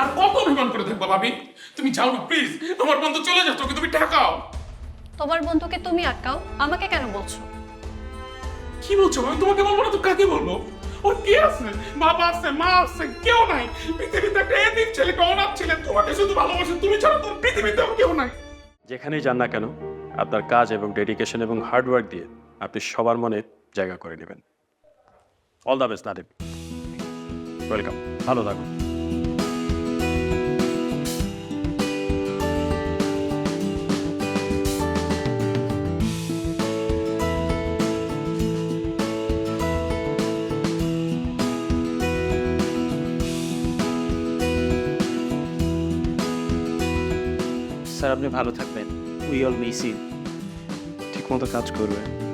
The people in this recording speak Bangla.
আর কত অভিমান করে থাকব ভাবি? তুমি যাও না প্লিজ আমার বন্ধু চলে যাও ওকে তুমি ঠেকাও। তোমার বন্ধুকে তুমি আটকাও আমাকে কেন বলছো? কি বলছো আমি তোমাকে বলব না তো কাকে বলব? ওর কে আছে? বাবা আছে মা আছে কেউ নাই। পৃথিবীতে একটা এদিন ছেলে অনাথ ছেলে তোমাকে শুধু ভালোবাসে তুমি ছাড়া তোর পৃথিবীতে আর কেউ নাই। যেখানেই যান না কেন আপনার কাজ এবং ডেডিকেশন এবং হার্ডওয়ার্ক দিয়ে আপনি সবার মনে জায়গা করে নেবেন। All the best Nadim welcome ভালো থাকুন। স্যার আপনি ভালো থাকবেন। উই অল মিস ইউ ঠিক মতো কাজ করবে।